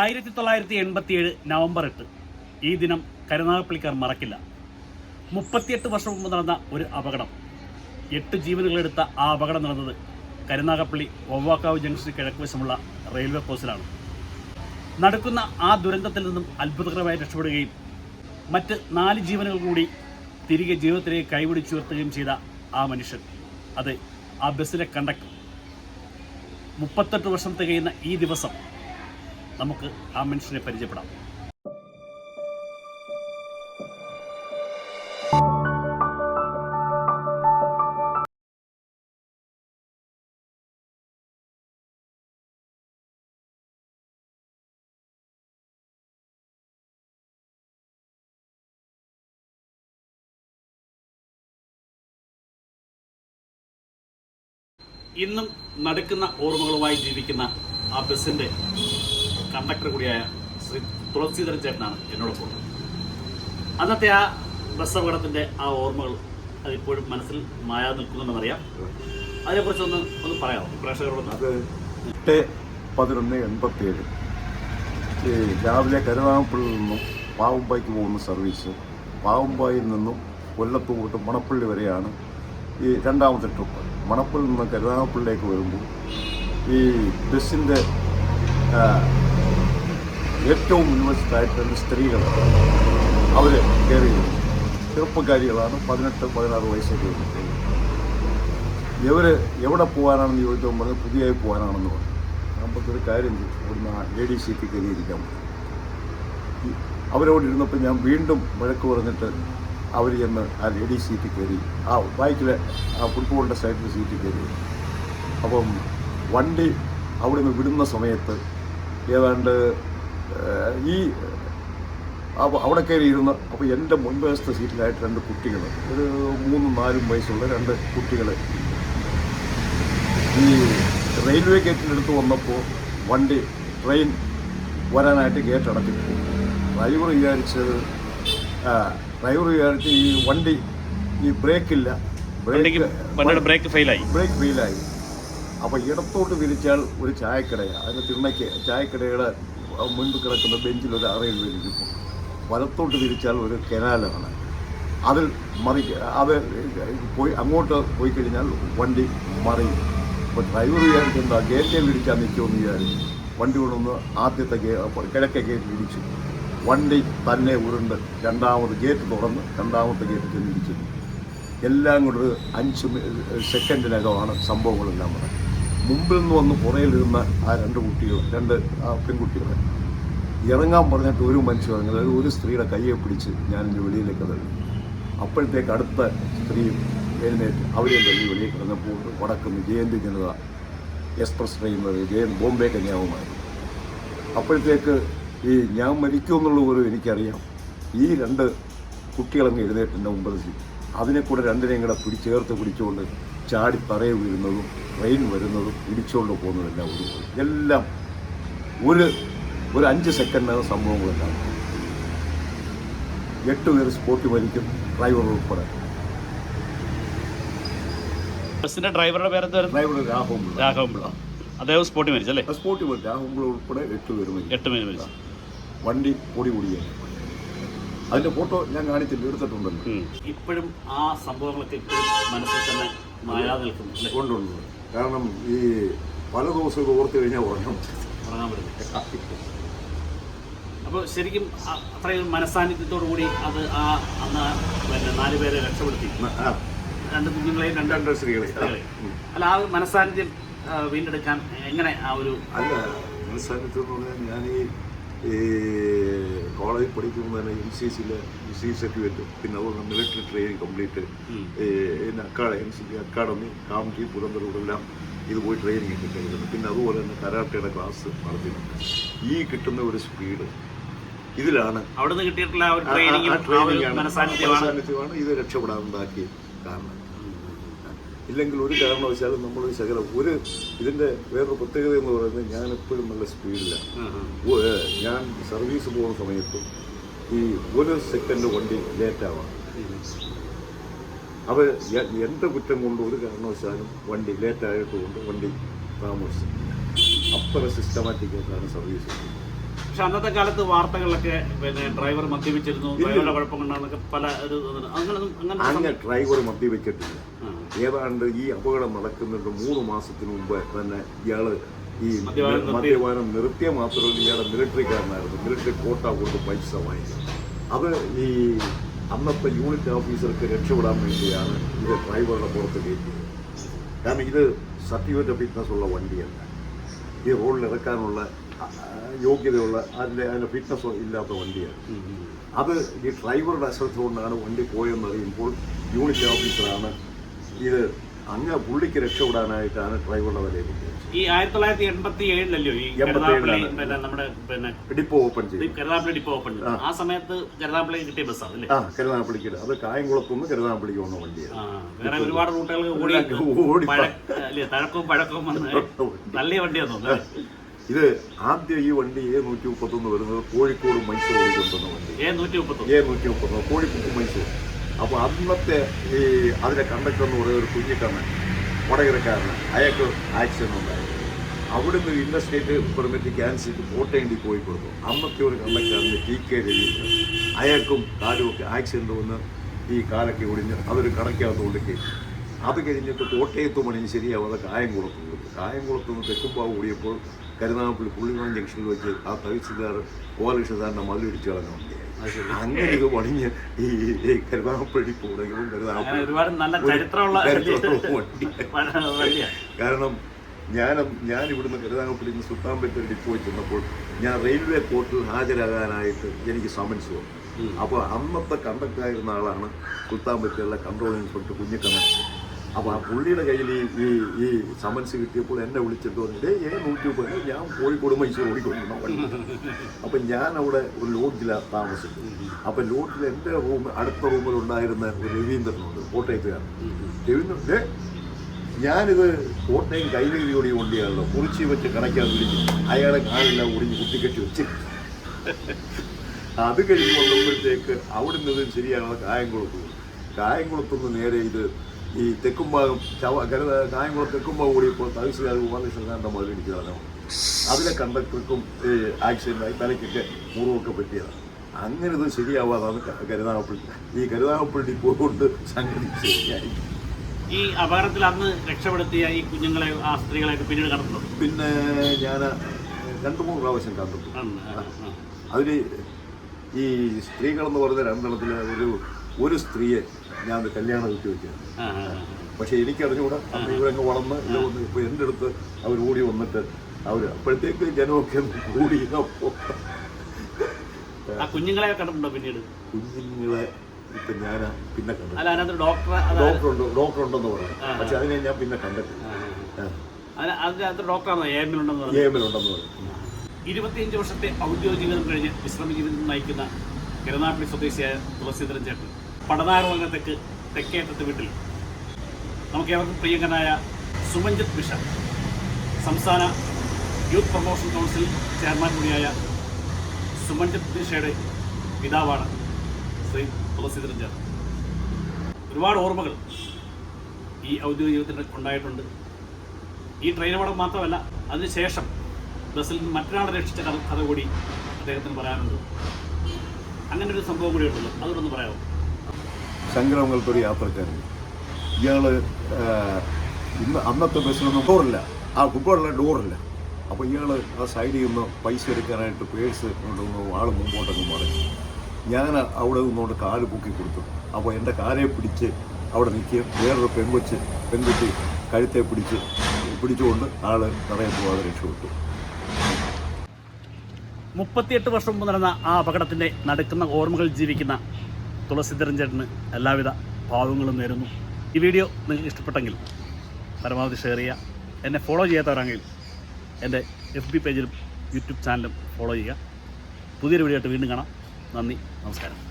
ആയിരത്തി തൊള്ളായിരത്തി എൺപത്തിയേഴ് നവംബർ എട്ട് ഈ ദിനം കരുനാഗപ്പള്ളിക്കാർ മറക്കില്ല. മുപ്പത്തിയെട്ട് വർഷം മുമ്പ് നടന്ന ഒരു അപകടം. എട്ട് ജീവനുകളെടുത്ത ആ അപകടം നടന്നത് കരുനാഗപ്പള്ളി ഒവ്വാക്കാവ് ജംഗ്ഷന് കിഴക്കുവശമുള്ള റെയിൽവേ പോസ്റ്റിലാണ്. നടക്കുന്ന ആ ദുരന്തത്തിൽ നിന്നും അത്ഭുതകരമായി രക്ഷപ്പെടുകയും മറ്റ് നാല് ജീവനുകൾ കൂടി തിരികെ ജീവിതത്തിലേക്ക് കൈപിടിച്ചുയർത്തുകയും ചെയ്ത ആ മനുഷ്യൻ. അത് ആ ബസ്സിലെ കണ്ടക്ടർ. മുപ്പത്തെട്ട് വർഷം തികയുന്ന ഈ ദിവസം നമുക്ക് ആ മനുഷ്യനെ പരിചയപ്പെടാം. ഇന്നും നടക്കുന്ന ഓർമ്മകളുമായി ജീവിക്കുന്ന ആ ബസ്സിന്റെ കണ്ടക്ടർ കൂടിയായ ശ്രീ തുളസീധരൻ ചേട്ടനാണ് എന്നോടൊപ്പം. അന്നത്തെ ആ ബസ് അപകടത്തിന്റെ ആ ഓർമ്മകൾ അതിപ്പോഴും മനസ്സിൽ മായാ നിൽക്കുന്നുണ്ടെന്നറിയാം അതിനെക്കുറിച്ച് ഒന്ന് ഒന്ന് പറയാമോ? പ്രേക്ഷകരോടൊന്ന്. അത് എട്ട് പതിനൊന്ന് എൺപത്തിയേഴ്. ഈ രാവിലെ കരുനാഗപ്പള്ളിയിൽ നിന്നും പാവുമ്പായ്ക്ക് പോകുന്ന സർവീസ്. പാവുമ്പായിൽ നിന്നും കൊല്ലത്തോട്ട് മണപ്പള്ളി വരെയാണ് ഈ രണ്ടാമത്തെ ട്രിപ്പ്. മണപ്പള്ളിയിൽ നിന്ന് കരുനാഗപ്പള്ളിയിലേക്ക് വരുമ്പോൾ ഈ ബസ്സിന്റെ ഏറ്റവും രണ്ട് സ്ത്രീകൾ അവർ കയറി ചെറുപ്പക്കാരികളാണ് പതിനെട്ട് പതിനാറ് വയസ്സൊക്കെ ഇവർ എവിടെ പോകാനാണെന്ന് ചോദിച്ചപ്പോൾ പറഞ്ഞ് പുതിയതായി പോകാനാണെന്ന് പറഞ്ഞു. നമുക്കൊരു കാര്യം ഇവിടുന്ന് എ ഡി സിക്ക് പി കയറിയിരിക്കാം അവരോട് ഇരുന്നപ്പോൾ ഞാൻ വീണ്ടും വഴക്ക് പറഞ്ഞിട്ട് അവർ ചെന്ന് ആ ലേഡി സീറ്റിൽ കയറി. ആ ബൈക്കിലെ ആ ഫുട്ബോളിന്റെ സൈഡിൽ സീറ്റിൽ കയറി. അപ്പം വണ്ടി അവിടെ നിന്ന് വിടുന്ന സമയത്ത് ഏതാണ്ട് ഈ അവിടെ കയറി ഇരുന്ന് അപ്പോൾ എന്റെ മുൻവശത്തെ സീറ്റിലായിട്ട് രണ്ട് കുട്ടികൾ ഒരു മൂന്നും നാലും വയസ്സുള്ള രണ്ട് കുട്ടികൾ ഈ റെയിൽവേ ഗേറ്റിനടുത്ത് വന്നപ്പോൾ വണ്ടി ട്രെയിൻ വരാനായിട്ട് ഗേറ്റ് അടച്ചിട്ടു ഡ്രൈവർ വിചാരിച്ചത് ഡ്രൈവർ വിചാരിച്ച് ഈ വണ്ടി ഈ ബ്രേക്കില്ല. ബ്രേക്ക് ഫെയിലായി. ബ്രേക്ക് ഫെയിലായി. അപ്പോൾ ഇടത്തോട്ട് തിരിച്ചാൽ ഒരു ചായക്കടയാണ് അതിന് തിണ്ണയ്ക്ക് ചായക്കടയുടെ മുൻപ് കിടക്കുന്ന ബെഞ്ചിൽ ഒരു അറയിൽ ഇരിക്കും വലത്തോട്ട് തിരിച്ചാൽ ഒരു കനാലാണ്. അതിൽ മറി അത് പോയി അങ്ങോട്ട് പോയി കഴിഞ്ഞാൽ വണ്ടി മറിയും. അപ്പോൾ ഡ്രൈവർ വിചാരിച്ചെന്താ ഗേറ്റിൽ ഇടിച്ചാൽ നിൽക്കുമെന്ന് വിചാരിച്ചു വണ്ടി കൊണ്ടൊന്ന് ആദ്യത്തെ ഗേ കിഴക്കേ ഗേറ്റ് ഇടിച്ചു വണ്ടി തന്നെ ഉരുണ്ട് രണ്ടാമത് ഗേറ്റ് തുറന്ന് രണ്ടാമത്തെ ഗേറ്റ് ചെന്നിരിക്കുന്നു എല്ലാം കൂടെ ഒരു അഞ്ച് സെക്കൻഡിനകമാണ് സംഭവങ്ങളെല്ലാം നടക്കുന്നത്. മുമ്പിൽ നിന്ന് വന്ന് പുറയിലിരുന്ന ആ രണ്ട് കുട്ടികൾ രണ്ട് ആ പെൺകുട്ടികൾ ഇറങ്ങാൻ പറഞ്ഞിട്ട് ഒരു മനുഷ്യൻ ഇറങ്ങുന്നത് അതായത് ഒരു സ്ത്രീയുടെ കയ്യെ പിടിച്ച് ഞാൻ എന്റെ വെളിയിലേക്ക് തള്ളി അപ്പോഴത്തേക്ക് അടുത്ത സ്ത്രീയും എഴുന്നേറ്റ് അവരെ തള്ളി വെളിയിൽ കിടന്നപ്പോൾ വടക്കുന്ന ജയന്തി ജനത എക്സ്പ്രസ് ട്രെയിൻ ജയൻ ബോംബെ കന്യാകുമാരി. അപ്പോഴത്തേക്ക് ഈ ഞാൻ മരിക്കുമെന്നുള്ള പോലും എനിക്കറിയാം. ഈ രണ്ട് കുട്ടികളങ്ങ് എഴുന്നേറ്റ് എന്റെ മുമ്പ് അതിനെ കൂടെ രണ്ടിനെയും കൂടെ പിടിച്ചേർത്ത് പിടിച്ചുകൊണ്ട് ചാടി തറയെ വീഴുന്നതും ട്രെയിൻ വരുന്നതും ഇടിച്ചുകൊണ്ട് പോകുന്നതെല്ലാം ഒരു എല്ലാം ഒരു ഒരു അഞ്ച് സെക്കൻഡിനകം സംഭവങ്ങളെല്ലാം. എട്ട് പേര് സ്പോട്ടിൽ മരിക്കും ഡ്രൈവർ ഉൾപ്പെടെ. ബസ്സിന്റെ ഡ്രൈവറുടെ പേര് ഡ്രൈവർ രാഹുൽ രാഘവൻപിള്ള അദ്ദേഹം സ്പോട്ടിൽ മരിച്ചല്ലേ? സ്പോട്ടിൽ മരിച്ചു. രാഹുൽ ഉൾപ്പെടെ എട്ട് പേര് എട്ട് പേര് മരിച്ചു. വണ്ടി പൊടി പൊടിയായി. അതിന്റെ ഫോട്ടോ ഞാൻ കാണിച്ചില്ല എടുത്തിട്ടുണ്ടല്ലോ. ഇപ്പോഴും ആ സംഭവങ്ങളൊക്കെ ഇപ്പോഴും മനസ്സിൽ തന്നെ മായാതെ കൊണ്ടുണ്ട് കാരണം ഈ പല ദിവസവും ഓർത്തു കഴിഞ്ഞാൽ ഉറങ്ങാൻ പറ്റില്ല. അപ്പോൾ ശരിക്കും അത്രയും മനസ്സാന്നിധ്യത്തോടു കൂടി അത് ആ അന്ന് പിന്നെ നാല് പേരെ രക്ഷപ്പെടുത്തി. രണ്ട് കുഞ്ഞുങ്ങളെയും രണ്ട് രണ്ട് സ്ത്രീകളെ അല്ല ആ ഒരു മനസാന്നിധ്യം വീണ്ടെടുക്കാൻ എങ്ങനെ ആ ഒരു അല്ല മനസ്സാന്നിധ്യം എന്ന് പറഞ്ഞാൽ ഞാൻ ഈ ഈ കോളേജിൽ പഠിക്കുമ്പോൾ തന്നെ എം സി സിയിലെ സി സർട്ടിഫിക്കറ്റ് പിന്നെ അതുപോലെ മിലിറ്ററി ട്രെയിനിങ് കംപ്ലീറ്റ്. പിന്നെ academy M C C academy Kamptee പുരന്തരൂടെല്ലാം ഇത് പോയി ട്രെയിനിങ് ഒക്കെ കഴിഞ്ഞിട്ടുണ്ട് പിന്നെ അതുപോലെ തന്നെ കരാട്ടയുടെ ക്ലാസ് നടത്തിയിട്ടുണ്ട് ഈ കിട്ടുന്ന ഒരു സ്പീഡ് ഇതിലാണ് അവിടുന്ന് കിട്ടിയിട്ടുള്ള ആ ആണ്. ഇത് രക്ഷപ്പെടാനുണ്ടാക്കിയ കാരണം ഇല്ലെങ്കിൽ ഒരു കാരണവശാലും നമ്മൾ ശകലം ഒരു ഇതിന്റെ വേറൊരു പ്രത്യേകത എന്ന് പറയുന്നത് ഞാൻ എപ്പോഴും നല്ല സ്പീഡിലാണ് ഞാൻ സർവീസ് പോകുന്ന സമയത്തും ഈ ഒരു സെക്കൻഡ് വണ്ടി ലേറ്റാവാം. അവർ എന്റെ കുറ്റം കൊണ്ട് ഒരു കാരണവശാലും വണ്ടി ലേറ്റായിട്ട് കൊണ്ട് വണ്ടി താമസിച്ചു അത്ര സിസ്റ്റമാറ്റിക്കായിട്ടാണ് സർവീസ് പക്ഷെ അന്നത്തെ കാലത്ത് വാർത്തകളിലൊക്കെ പിന്നെ ഡ്രൈവർ മദ്യപിച്ചിരുന്നു ഡ്രൈവറുടെ കുഴപ്പം കൊണ്ടാണെന്നൊക്കെ പല ഒരു അങ്ങനെ അങ്ങനെ ഡ്രൈവർ മദ്യവെച്ചിട്ടില്ല ആ. ഏതാണ്ട് ഈ അപകടം നടക്കുന്നതിന് മൂന്ന് മാസത്തിന് മുമ്പ് തന്നെ ഇയാൾ ഈ മദ്യപാനം നിർത്തി. മദ്യപാനം നിർത്തിയ മാത്രമല്ല ഇയാളെ മിലിറ്ററിക്കാരനായിരുന്നു. മിലിറ്ററി കോട്ട കൊണ്ട് പൈസ വാങ്ങി അത് ഈ അന്നത്തെ യൂണിറ്റ് ഓഫീസർക്ക് രക്ഷപ്പെടാൻ വേണ്ടിയാണ് ഇത് ഡ്രൈവറുടെ പുറത്ത് കയറ്റിയത്. കാരണം ഇത് സർട്ടിഫിക്കറ്റ് ഫിറ്റ്നസ് ഉള്ള വണ്ടിയല്ല. ഈ റോഡിൽ ഇറക്കാനുള്ള യോഗ്യതയുള്ള അതിന്റെ അതിന്റെ ഫിറ്റ്നസ് ഇല്ലാത്ത വണ്ടിയാണ്. അത് ഈ ഡ്രൈവറുടെ അശ്രദ്ധ കൊണ്ടാണ് വണ്ടി പോയെന്നറിയുമ്പോൾ യൂണിറ്റ് ഓഫീസറാണ് ഇത് അങ്ങ് പുള്ളിക്ക് രക്ഷപ്പെടാനായിട്ടാണ് ഡ്രൈവറുടെ വിലയിൽ ഈ ആയിരത്തി തൊള്ളായിരത്തി എൺപത്തി ഏഴിലല്ലോ ഈ പിന്നെ നമ്മുടെ പിന്നെ ഡിപ്പോ ഓപ്പൺ ചെയ്തു. കരുതാപ്പള്ളി ഡിപ്പോ ഓപ്പൺ ചെയ്തു. ആ. സമയത്ത് കരുതാപ്പള്ളി കിട്ടിയ ബസ്സാണ് അല്ലേ? ആ കരുനാഗപ്പള്ളിക്ക് അത് കായംകുളത്തുനിന്ന് കരുതാപ്പള്ളിക്ക് വന്ന വണ്ടിയാണ്. വേറെ ഒരുപാട് റൂട്ടുകൾ ഓടി ഓടി അല്ലേ തഴക്കവും പഴക്കവും വന്ന് നല്ല വണ്ടിയാണ് ഇത് ആദ്യം ഈ വണ്ടി എ നൂറ്റി മുപ്പത്തൊന്ന് വരുന്നത് കോഴിക്കോട് മൈസൂർ കൊണ്ടുവന്ന വണ്ടി. ഏ നൂറ്റി മുപ്പത്തൊന്ന്. എ നൂറ്റി മുപ്പത്തൊന്ന് കോഴിക്കോട് മൈസൂർ. അപ്പോൾ അന്നത്തെ ഈ അതിലെ കണ്ടക്ടർ എന്ന് പറയുന്ന ഒരു കുഞ്ഞിക്കണ്ണൻ വടകരക്കാരന് അയാൾക്ക് ആക്സിഡന്റ് ഉണ്ടായി. അവിടുന്ന് ഇൻഡസ്ട്രേറ്റ് പെർമിറ്റ് ക്യാൻസൽ ചെയ്ത് കോട്ടയണ്ടി പോയി കൊടുത്തു. അന്നത്തെ ഒരു കണ്ടക്ടറിന് ടി കെ രവീന്ദ്രൻ അയാൾക്കും കാലുമൊക്കെ ആക്സിഡന്റ് വന്ന് ഈ കാലൊക്കെ ഒടിഞ്ഞ് അതൊരു കണക്കകത്ത് ഒടുക്കി അത് കഴിഞ്ഞിട്ട് കോട്ടയത്ത് ശരിയാവും ശരിയാവാതെ കായംകുളത്ത് കൊടുത്തു കായംകുളത്ത് നിന്ന് തെക്കുംപാവ് ഓടിയപ്പോൾ കരുനാഗപ്പള്ളി പുള്ളിമാൻ ജംഗ്ഷനിൽ വെച്ച് ആ തഹസിൽദാർ ഗോപാലകൃഷ്ണസാറിന്റെ മതിലിടിച്ച് കളഞ്ഞ. വണ്ടിയായി. അങ്ങനെ ഇത് പണിഞ്ഞ് ഈ ചരിത്രമുള്ള ചരിത്രമുള്ള കാരണം ഞാൻ ഞാൻ ഇവിടുന്ന് കരുതാങ്ങപ്പള്ളി നിന്ന് സുൽത്താൻപേട്ട ഡിപ്പോയിൽ ചെന്നപ്പോൾ ഞാൻ റെയിൽവേ കോർട്ടിൽ ഹാജരാകാനായിട്ട് എനിക്ക് സമൻസ് വന്നു. അപ്പോൾ അന്നത്തെ കണ്ടക്ടറായിരുന്ന ആളാണ് സുൽത്താൻപേട്ടയിലെ കൺട്രോൾ ഇൻസ്പെക്ടർ കുഞ്ഞിക്കണ്ണൻ. അപ്പോൾ ആ പുള്ളിയുടെ കയ്യിൽ ഈ ഈ ഈ സമൻസ് കിട്ടിയപ്പോൾ എന്നെ വിളിച്ചിട്ട് വന്നിട്ട് "ഡേയ്, ഏ നൂറ്റി മുപ്പത് ഞാൻ കോഴിക്കോട് മൈസൂർ ഓടിക്കൊണ്ടിരുന്ന വണ്ടി. അപ്പം ഞാൻ അവിടെ ഒരു ലോഡ്ജിലാണ് താമസിച്ചത്. അപ്പം ലോഡ്ജിൽ എന്റെ റൂം അടുത്ത റൂമിലുണ്ടായിരുന്ന ഒരു രവീന്ദ്രനുണ്ട് കോട്ടയത്തുകാരൻ. രവീന്ദ്രൻ "ദേ, ഞാനിത് കോട്ടയം കൈനഗിരിയോടി ഓടിയ വണ്ടിയാണല്ലോ കുറിച്ചി വെച്ച് കണക്കാൻ വിളിച്ചു അയാളെ കാണില്ല ഒടിഞ്ഞ് കുത്തിക്കെട്ടി വെച്ച്. അത് കഴിഞ്ഞ് വന്നപ്പോഴത്തേക്ക് അവിടെ നിന്ന് ശരിയാണല്ലോ കായംകുളത്ത്. കായംകുളത്തുനിന്ന് നേരെ ഇത് ഈ തെക്കുംഭാഗം ചവ കരുത കായംകുളം തെക്കുംഭാഗം ഓടിയപ്പോൾ തഹസിൽദാർ ഗോപാലകൃഷ്ണന്റെ മതിൽ ഇടിച്ചതാണ് അതിലെ കണ്ടക്ടർക്കും ആക്സിഡന്റായി തലയ്ക്കൊക്കെ മുറിവൊക്കെ പറ്റിയതാണ്. അങ്ങനെ ഇത് ശരിയാവാതാണ് കരുതാപ്പള്ളി കരുനാഗപ്പള്ളി ഈ കരുനാഗപ്പള്ളി പോകൊണ്ട് സംഘടിച്ച് ശരിയായി. ഈ അപകടത്തിൽ അന്ന് രക്ഷപ്പെടുത്തിയ ഈ കുഞ്ഞുങ്ങളെ ആ സ്ത്രീകളെയൊക്കെ പിന്നീട് കണ്ടു പിന്നെ ഞാൻ രണ്ട് മൂന്ന് പ്രാവശ്യം കണ്ടിട്ടു ആ. അതിൽ ഈ സ്ത്രീകളെന്ന് പറഞ്ഞ രണ്ടെണ്ണത്തിൽ ഒരു ഒരു സ്ത്രീയെ ഞാൻ കല്യാണം വിട്ടു വെച്ചത് പക്ഷെ. പക്ഷേ എനിക്കറിഞ്ഞുകൂടാ ഇവരങ്ങ് വളർന്ന് ഇത് വന്ന് ഇപ്പോൾ എന്റെ അടുത്ത് അവർ ഓടി വന്നിട്ട് അവർ അപ്പോഴത്തേക്ക് ജനമൊക്കെ ഓടി കൂടി കുഞ്ഞുങ്ങളെ കണ്ടിട്ടുണ്ടോ പിന്നീട്? കുഞ്ഞുങ്ങളെ ഇപ്പൊ ഞാൻ പിന്നെ കണ്ടു അതിനകത്ത് ഡോക്ടർ ഉണ്ടെന്ന് പറഞ്ഞു. പക്ഷെ അതിനെ ഞാൻ പിന്നെ കണ്ടിട്ടില്ല. അതിനകത്ത് ഡോക്ടറാണോ? ഏമിലുണ്ടെന്ന് പറഞ്ഞു. ഇരുപത്തിയഞ്ച് വർഷത്തെ ഔദ്യോഗിക ജീവിതം കഴിഞ്ഞ് വിശ്രമ ജീവിതം നയിക്കുന്ന കിരനാട്ടിൽ സ്വദേശിയായ തുളസീധരൻ ചേട്ടൻ. പടനാറ് രംഗത്തേക്ക് തെക്കേറ്റത്ത് വീട്ടിൽ നമുക്ക് ഏവർക്കും പ്രിയങ്കനായ സുമഞ്ജിത് മിഷ സംസ്ഥാന യൂത്ത് പ്രൊമോഷൻ കൗൺസിൽ ചെയർമാൻ കൂടിയായ സുമഞ്ജിത് മിഷയുടെ പിതാവാണ് ശ്രീ തുളസീധരൻ ചേർന്ന് ഒരുപാട് ഓർമ്മകൾ ഈ ഔദ്യോഗിക ജീവിതത്തിൽ ഉണ്ടായിട്ടുണ്ട്. ഈ ട്രെയിൻ അപകടം മാത്രമല്ല അതിനുശേഷം ബസ്സിൽ നിന്ന് മറ്റൊരാളെ രക്ഷിച്ച കഥ കൂടി അദ്ദേഹത്തിന് പറയാനുണ്ട്. അങ്ങനെ ഒരു സംഭവം കൂടി ഉണ്ടല്ലോ. അതൊന്ന് പറയാമോ? ശങ്കരമംഗലത്ത് ഒരു യാത്രക്കാരൻ ഇയാൾ ഇന്ന് അന്നത്തെ ബസ്സിലൊന്നും ഡോറില്ല ആ ഫുട്ബോളിലെ ഡോറില്ല. അപ്പോൾ ഇയാൾ ആ സൈഡിൽ നിന്ന് പൈസ എടുക്കാനായിട്ട് പേഴ്സ് കൊണ്ടുവന്ന് ആൾ മുമ്പോട്ടങ്ങ് മറിഞ്ഞു ഞാൻ അവിടെ നിന്നുകൊണ്ട് കാൽ പൊക്കി കൊടുത്തു. അപ്പോൾ എന്റെ കാലെ പിടിച്ച് അവിടെ നിൽക്കുക വേറൊരു പെൺകൊച്ച് പെൺകുട്ടി കഴുത്തെ പിടിച്ച് പിടിച്ചുകൊണ്ട് ആൾ നിറയെ പോകാതെ രക്ഷപ്പെട്ടു. മുപ്പത്തിയെട്ട് വർഷം മുമ്പ് നടന്ന ആ അപകടത്തിന്റെ നടക്കുന്ന ഓർമ്മകൾ ജീവിക്കുന്ന തുളസീധരൻ ചേട്ടന് എല്ലാവിധ ഭാവങ്ങളും നേരുന്നു. ഈ വീഡിയോ നിങ്ങൾക്ക് ഇഷ്ടപ്പെട്ടെങ്കിൽ പരമാവധി ഷെയർ ചെയ്യുക. എന്നെ ഫോളോ ചെയ്യാത്തവരാണെങ്കിൽ എന്റെ എഫ് ബി പേജിലും യൂട്യൂബ് ചാനലും ഫോളോ ചെയ്യുക. പുതിയൊരു വീഡിയോ ആയിട്ട് വീണ്ടും കാണാം. നന്ദി നമസ്കാരം.